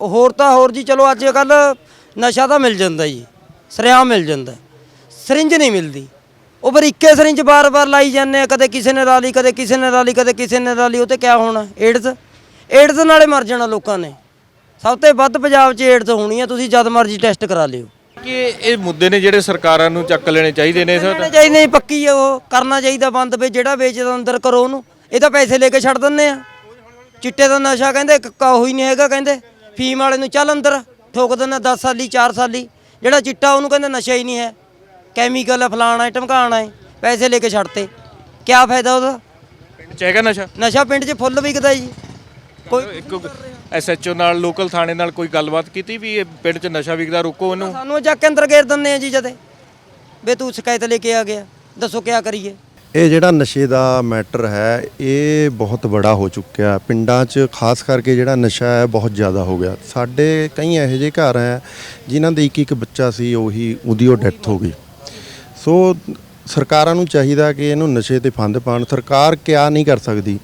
ਹੋਰ ਤਾਂ ਹੋਰ ਜੀ ਚਲੋ ਅੱਜ ਕੱਲ ਨਸ਼ਾ ਤਾਂ ਮਿਲ ਜਾਂਦਾ ਜੀ ਸਰਿਆਮ ਮਿਲ ਜਾਂਦਾ ਸਰਿੰਜ ਨਹੀਂ ਮਿਲਦੀ। ਉਹ ਪਰ ਇੱਕੇ ਸਰਿੰਜ ਬਾਰ-ਬਾਰ ਲਾਈ ਜਾਂਦੇ ਆ ਕਦੇ ਕਿਸੇ ਨੇ ਲਾ ਲਈ ਕਦੇ ਕਿਸੇ ਨੇ ਲਾ ਲਈ ਕਦੇ ਕਿਸੇ ਨੇ ਲਾ ਲਈ ਉਹ ਤੇ ਕਿਆ ਹੋਣਾ ਏਡਜ਼ ਏਡਜ਼ ਨਾਲੇ ਮਰ ਜਾਣਾ ਲੋਕਾਂ ਨੇ। ਸਭ ਤੋਂ ਵੱਧ ਪੰਜਾਬ 'ਚ ਏਡਜ਼ ਹੋਣੀ ਆ ਤੁਸੀਂ ਜਦ ਮਰਜ਼ੀ ਟੈਸਟ ਕਰਾ ਲਿਓ। ਕਿ ਇਹ ਮੁੱਦੇ ਨੇ ਜਿਹੜੇ ਸਰਕਾਰਾਂ ਨੂੰ ਚੱਕ ਲੈਣੇ ਚਾਹੀਦੇ ਨੇ ਸਰ ਚਾਹੀਦਾ ਪੱਕੀ ਆ ਉਹ ਕਰਨਾ ਚਾਹੀਦਾ ਬੰਦ ਵੀ ਜਿਹੜਾ ਵੇਚਦਾ ਅੰਦਰ ਕਰੋ ਉਹਨੂੰ। ਇਹ ਤਾਂ ਪੈਸੇ ਲੈ ਕੇ ਛੱਡ ਦਿੰਦੇ ਆ। ਚਿੱਟੇ ਦਾ ਨਸ਼ਾ ਕਹਿੰਦੇ ਕੱਕਾ ਹੋਈ ਨਹੀਂ ਹੈਗਾ ਕਹਿੰਦੇ। ਫੀਮ ਵਾਲੇ ਨੂੰ ਚੱਲ ਅੰਦਰ ਠੋਕ ਦਿੰਦੇ 10 ਸਾਲੀ 4 ਸਾਲੀ। ਜਿਹੜਾ ਚਿੱਟਾ ਉਹਨੂੰ ਕਹਿੰਦੇ ਨਸ਼ਾ ਹੀ ਨਹੀਂ ਹੈ। ਕੈਮੀਕਲ ਹੈ ਫਲਾਣਾ ਹੈ ਟਮਕਾਣਾ ਹੈ ਪੈਸੇ ਲੈ ਕੇ ਛੱਡਤੇ। ਕਿਆ ਫਾਇਦਾ ਉਹਦਾ? ਪਿੰਡ ਚ ਹੈਗਾ ਨਸ਼ਾ? ਨਸ਼ਾ ਪਿੰਡ 'ਚ ਫੁੱਲ ਵਿਕਦਾ ਜੀ। ਕੋਈ ਇੱਕ ਐਸਐਚਓ ਨਾਲ ਲੋਕਲ ਥਾਣੇ ਨਾਲ ਕੋਈ ਗੱਲਬਾਤ ਕੀਤੀ ਵੀ ਇਹ ਪਿੰਡ ਚ ਨਸ਼ਾ ਵਿਕਦਾ ਰੋਕੋ ਇਹਨੂੰ ਸਾਨੂੰ ਚੱਕ ਕੇ ਅੰਦਰ ਗੇਰ ਦਿੰਦੇ ਆ ਜੀ ਜਦੇ। ਵੇ ਤੂੰ ਸ਼ਿਕਾਇਤ ਲੈ ਕੇ ਆ ਗਿਆ। ਦੱਸੋ ਕਿਆ ਕਰੀਏ? ਇਹ ਜਿਹੜਾ ਨਸ਼ੇ ਦਾ ਮੈਟਰ ਹੈ, ਇਹ ਬਹੁਤ ਬੜਾ ਹੋ ਚੁੱਕਿਆ ਪਿੰਡਾਂ 'ਚ ਖਾਸ ਕਰਕੇ ਜਿਹੜਾ ਨਸ਼ਾ ਹੈ, ਬਹੁਤ ਜ਼ਿਆਦਾ ਹੋ ਗਿਆ। ਸਾਡੇ ਕਈ ਇਹੋ ਜਿਹੇ ਘਰ ਹੈ, ਜਿਨ੍ਹਾਂ ਦੇ ਇੱਕ ਇੱਕ ਬੱਚਾ ਸੀ, ਉਹੀ, ਉਹਦੀ ਉਹ ਡੈਥ ਹੋ ਗਈ। ਸੋ ਸਰਕਾਰਾਂ ਨੂੰ ਚਾਹੀਦਾ ਕਿ ਇਹਨੂੰ ਨਸ਼ੇ ਤੇ ਫੰਦ ਪਾਣ ਸਰਕਾਰ ਕਿਆ ਨਹੀਂ ਕਰ ਸਕਦੀ।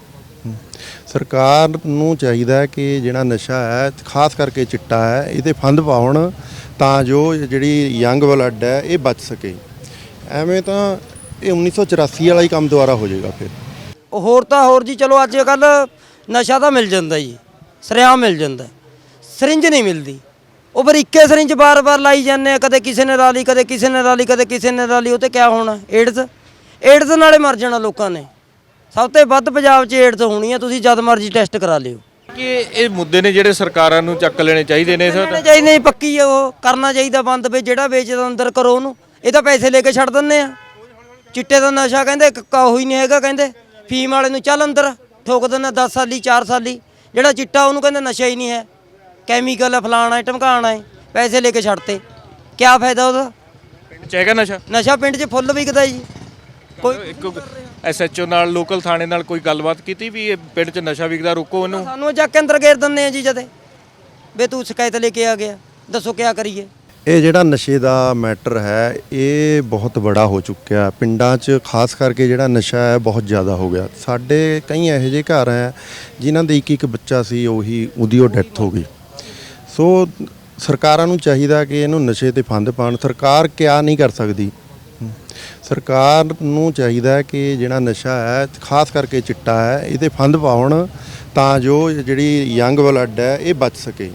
ਸਰਕਾਰ ਨੂੰ ਚਾਹੀਦਾ ਕਿ ਜਿਹੜਾ ਨਸ਼ਾ ਹੈ, ਖਾਸ ਕਰਕੇ ਚਿੱਟਾ ਹੈ, ਇਹਦੇ ਫੰਦ ਪਾਉਣ ਤਾਂ ਜੋ ਜਿਹੜੀ ਯੰਗ ਬਲੱਡ ਹੈ, ਇਹ ਬਚ ਸਕੇ। ਐਵੇਂ ਤਾਂ ਇਹ 1984 ਵਾਲਾ ਹੀ ਕੰਮ ਦੁਬਾਰਾ ਹੋ ਜਾਏਗਾ ਫਿਰ। ਹੋਰ ਤਾਂ ਹੋਰ ਜੀ ਚਲੋ ਅੱਜ ਕੱਲ ਨਸ਼ਾ ਤਾਂ ਮਿਲ ਜਾਂਦਾ ਜੀ ਸਰਿਆਮ ਮਿਲ ਜਾਂਦਾ ਸਰਿੰਜ ਨਹੀਂ ਮਿਲਦੀ। ਉਹ ਪਰ ਇੱਕੇ ਸਰਿੰਜ ਬਾਰ-ਬਾਰ ਲਾਈ ਜਾਂਦੇ ਆ ਕਦੇ ਕਿਸੇ ਨੇ ਲਾ ਲਈ ਕਦੇ ਕਿਸੇ ਨੇ ਲਾ ਲਈ ਕਦੇ ਕਿਸੇ ਨੇ ਲਾ ਲਈ ਉਹ ਤੇ ਕਿਆ ਹੋਣਾ ਏਡਜ਼। ਏਡਜ਼ ਨਾਲੇ ਮਰ ਜਾਣਾ ਲੋਕਾਂ ਨੇ। ਸਭ ਤੋਂ ਵੱਧ ਪੰਜਾਬ 'ਚ ਏਡਜ਼ ਹੋਣੀ ਆ ਤੁਸੀਂ ਜਦ ਮਰਜ਼ੀ ਟੈਸਟ ਕਰਾ ਲਿਓ। ਕਿ ਇਹ ਮੁੱਦੇ ਨੇ ਜਿਹੜੇ ਸਰਕਾਰਾਂ ਨੂੰ ਚੱਕ ਲੈਣੇ ਚਾਹੀਦੇ ਨੇ ਸਰ ਚਾਹੀਦਾ ਪੱਕੀ ਆ ਉਹ ਕਰਨਾ ਚਾਹੀਦਾ ਬੰਦ ਵੀ ਜਿਹੜਾ ਵੇਚਦਾ ਅੰਦਰ ਕਰੋ ਉਹਨੂੰ। ਇਹ ਤਾਂ ਪੈਸੇ ਲੈ ਕੇ ਛੱਡ ਦਿੰਦੇ ਆ। ਚਿੱਟੇ ਦਾ ਨਸ਼ਾ ਕਹਿੰਦੇ ਕੱਕਾ ਹੋਈ ਨਹੀਂ ਹੈਗਾ ਕਹਿੰਦੇ। ਫੀਮ ਵਾਲੇ ਨੂੰ ਚੱਲ ਅੰਦਰ ਠੋਕ ਦਿੰਦੇ 10 ਸਾਲੀ 4 ਸਾਲੀ। ਜਿਹੜਾ ਚਿੱਟਾ ਉਹਨੂੰ ਕਹਿੰਦੇ ਨਸ਼ਾ ਹੀ ਨਹੀਂ ਹੈ। ਕੈਮੀਕਲ ਹੈ ਫਲਾਣਾ ਹੈ ਟਮਕਾਣਾ ਹੈ ਪੈਸੇ ਲੈ ਕੇ ਛੱਡਤੇ। ਕਿਆ ਫਾਇਦਾ ਉਹਦਾ? ਪਿੰਡ ਚ ਹੈਗਾ ਨਸ਼ਾ? ਨਸ਼ਾ ਪਿੰਡ 'ਚ ਫੁੱਲ ਵਿਕਦਾ ਜੀ। ਕੋਈ ਇੱਕ ਐਸਐਚਓ ਨਾਲ ਲੋਕਲ ਥਾਣੇ ਨਾਲ ਕੋਈ ਗੱਲਬਾਤ ਕੀਤੀ ਵੀ ਇਹ ਪਿੰਡ ਚ ਨਸ਼ਾ ਵਿਕਦਾ ਰੋਕੋ ਇਹਨੂੰ? ਸਾਨੂੰ ਚੱਕ ਕੇ ਅੰਦਰ ਗੇਰ ਦਿੰਦੇ ਆ ਜੀ ਜਦੇ। ਵੇ ਤੂੰ ਸ਼ਿਕਾਇਤ ਲੈ ਕੇ ਆ ਗਿਆ। ਦੱਸੋ ਕਿਆ ਕਰੀਏ? ਇਹ ਜਿਹੜਾ ਨਸ਼ੇ ਦਾ ਮੈਟਰ ਹੈ, ਇਹ ਬਹੁਤ ਬੜਾ ਹੋ ਚੁੱਕਿਆ। ਪਿੰਡਾਂ 'ਚ ਖਾਸ ਕਰਕੇ ਜਿਹੜਾ ਨਸ਼ਾ ਹੈ, ਬਹੁਤ ਜ਼ਿਆਦਾ ਹੋ ਗਿਆ। ਸਾਡੇ ਕਈ ਇਹੋ ਜਿਹੇ ਘਰ ਹੈ, ਜਿਨ੍ਹਾਂ ਦੇ ਇੱਕ ਇੱਕ ਬੱਚਾ ਸੀ, ਉਹੀ, ਉਹਦੀ ਉਹ ਡੈਥ ਹੋ ਗਈ। ਸੋ ਸਰਕਾਰਾਂ ਨੂੰ ਚਾਹੀਦਾ ਕਿ ਇਹਨੂੰ ਨਸ਼ੇ ਤੇ ਫੰਦ ਪਾਣ ਸਰਕਾਰ ਕਿਆ ਨਹੀਂ ਕਰ ਸਕਦੀ। ਸਰਕਾਰ ਨੂੰ ਚਾਹੀਦਾ ਕਿ ਜਿਹੜਾ ਨਸ਼ਾ ਹੈ, ਖਾਸ ਕਰਕੇ ਚਿੱਟਾ ਹੈ, ਇਹਦੇ ਫੰਦ ਪਾਉਣ ਤਾਂ ਜੋ ਜਿਹੜੀ ਯੰਗ ਬਲੱਡ ਹੈ, ਇਹ ਬਚ ਸਕੇ।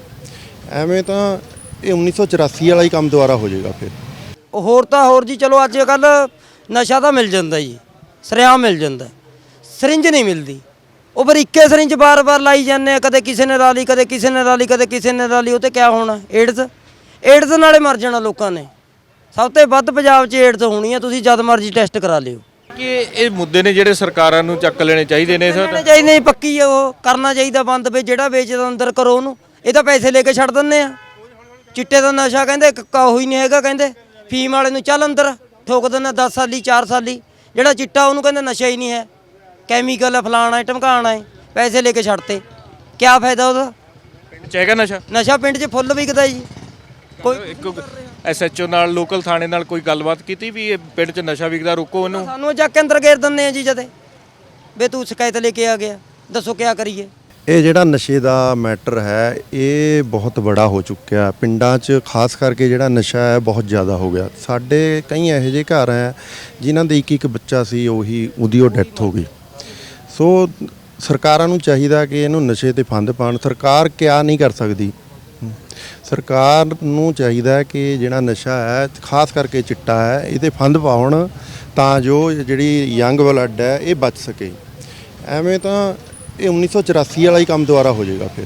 ਐਵੇਂ ਤਾਂ ਇਹ 1984 ਵਾਲਾ ਹੀ ਕੰਮ ਦੁਬਾਰਾ ਹੋ ਜਾਏਗਾ ਫਿਰ। ਹੋਰ ਤਾਂ ਹੋਰ ਜੀ ਚਲੋ ਅੱਜ ਕੱਲ ਨਸ਼ਾ ਤਾਂ ਮਿਲ ਜਾਂਦਾ ਜੀ ਸਰਿਆਮ ਮਿਲ ਜਾਂਦਾ ਸਰਿੰਜ ਨਹੀਂ ਮਿਲਦੀ। ਉਹ ਪਰ ਇੱਕੇ ਸਰਿੰਜ ਬਾਰ-ਬਾਰ ਲਾਈ ਜਾਂਦੇ ਆ ਕਦੇ ਕਿਸੇ ਨੇ ਲਾ ਲਈ ਕਦੇ ਕਿਸੇ ਨੇ ਲਾ ਲਈ ਕਦੇ ਕਿਸੇ ਨੇ ਲਾ ਲਈ ਉਹ ਤੇ ਕਿਆ ਹੋਣਾ ਏਡਜ਼। ਏਡਜ਼ ਨਾਲੇ ਮਰ ਜਾਣਾ ਲੋਕਾਂ ਨੇ। ਸਭ ਤੋਂ ਵੱਧ ਪੰਜਾਬ 'ਚ ਏਡਜ਼ ਹੋਣੀ ਆ ਤੁਸੀਂ ਜਦ ਮਰਜ਼ੀ ਟੈਸਟ ਕਰਾ ਲਿਓ। ਕਿ ਇਹ ਮੁੱਦੇ ਨੇ ਜਿਹੜੇ ਸਰਕਾਰਾਂ ਨੂੰ ਚੱਕ ਲੈਣੇ ਚਾਹੀਦੇ ਨੇ ਸਰ? ਚਾਹੀਦਾ ਪੱਕੀ ਆ ਉਹ ਕਰਨਾ ਚਾਹੀਦਾ ਬੰਦ ਵੀ ਜਿਹੜਾ ਵੇਚਦਾ ਅੰਦਰ ਕਰੋ ਉਹਨੂੰ। ਇਹ ਤਾਂ ਪੈਸੇ ਲੈ ਕੇ ਛੱਡ ਦਿੰਦੇ ਆ। ਚਿੱਟੇ ਦਾ ਨਸ਼ਾ ਕਹਿੰਦੇ ਕੱਕਾ ਹੋਈ ਨਹੀਂ ਹੈਗਾ ਕਹਿੰਦੇ। ਫੀਮ ਵਾਲੇ ਨੂੰ ਚੱਲ ਅੰਦਰ ਠੋਕ ਦਿੰਦੇ 10 ਸਾਲੀ 4 ਸਾਲੀ। ਜਿਹੜਾ ਚਿੱਟਾ ਉਹਨੂੰ ਕਹਿੰਦੇ ਨਸ਼ਾ ਹੀ ਨਹੀਂ ਹੈ। ਕੈਮੀਕਲ ਹੈ ਫਲਾਣਾ ਹੈ ਟਮਕਾਣਾ ਹੈ ਪੈਸੇ ਲੈ ਕੇ ਛੱਡਤੇ। ਕਿਆ ਫਾਇਦਾ ਉਹਦਾ? ਪਿੰਡ ਚ ਹੈਗਾ ਨਸ਼ਾ? ਨਸ਼ਾ ਪਿੰਡ 'ਚ ਫੁੱਲ ਵਿਕਦਾ ਜੀ। ਕੋਈ ਇੱਕ ਐਸਐਚਓ ਨਾਲ ਲੋਕਲ ਥਾਣੇ ਨਾਲ ਕੋਈ ਗੱਲਬਾਤ ਕੀਤੀ ਵੀ ਇਹ ਪਿੰਡ ਚ ਨਸ਼ਾ ਵਿਕਦਾ ਰੋਕੋ ਇਹਨੂੰ ਸਾਨੂੰ ਚੱਕ ਕੇ ਅੰਦਰ ਗੇਰ ਦਿੰਦੇ ਆ ਜੀ ਜਦੇ। ਵੇ ਤੂੰ ਸ਼ਿਕਾਇਤ ਲੈ ਕੇ ਆ ਗਿਆ ਦੱਸੋ ਕਿਆ ਕਰੀਏ। ਇਹ ਜਿਹੜਾ ਨਸ਼ੇ ਦਾ ਮੈਟਰ ਹੈ, ਇਹ ਬਹੁਤ ਬੜਾ ਹੋ ਚੁੱਕਿਆ ਪਿੰਡਾਂ 'ਚ ਖਾਸ ਕਰਕੇ ਜਿਹੜਾ ਨਸ਼ਾ ਹੈ, ਬਹੁਤ ਜ਼ਿਆਦਾ ਹੋ ਗਿਆ। ਸਾਡੇ ਕਈ ਇਹੋ ਜਿਹੇ ਘਰ ਹੈ, ਜਿਨ੍ਹਾਂ ਦੇ ਇੱਕ ਇੱਕ ਬੱਚਾ ਸੀ, ਉਹੀ, ਉਹਦੀ ਉਹ ਡੈਥ ਹੋ ਗਈ। ਸੋ ਸਰਕਾਰਾਂ ਨੂੰ ਚਾਹੀਦਾ ਕਿ ਇਹਨੂੰ ਨਸ਼ੇ ਤੇ ਫੰਦ ਪਾਣ ਸਰਕਾਰ ਕਿਆ ਨਹੀਂ ਕਰ ਸਕਦੀ। ਸਰਕਾਰ ਨੂੰ ਚਾਹੀਦਾ ਕਿ ਜਿਹੜਾ ਨਸ਼ਾ ਹੈ, ਖਾਸ ਕਰਕੇ ਚਿੱਟਾ ਹੈ, ਇਹਦੇ ਫੰਦ ਪਾਉਣ ਤਾਂ ਜੋ ਜਿਹੜੀ ਯੰਗ ਬਲੱਡ ਹੈ, ਇਹ ਬਚ ਸਕੇ। ਐਵੇਂ ਤਾਂ ਇਹ 1984 ਵਾਲਾ ਹੀ ਕੰਮ ਦੁਬਾਰਾ ਹੋ ਜਾਏਗਾ ਫਿਰ।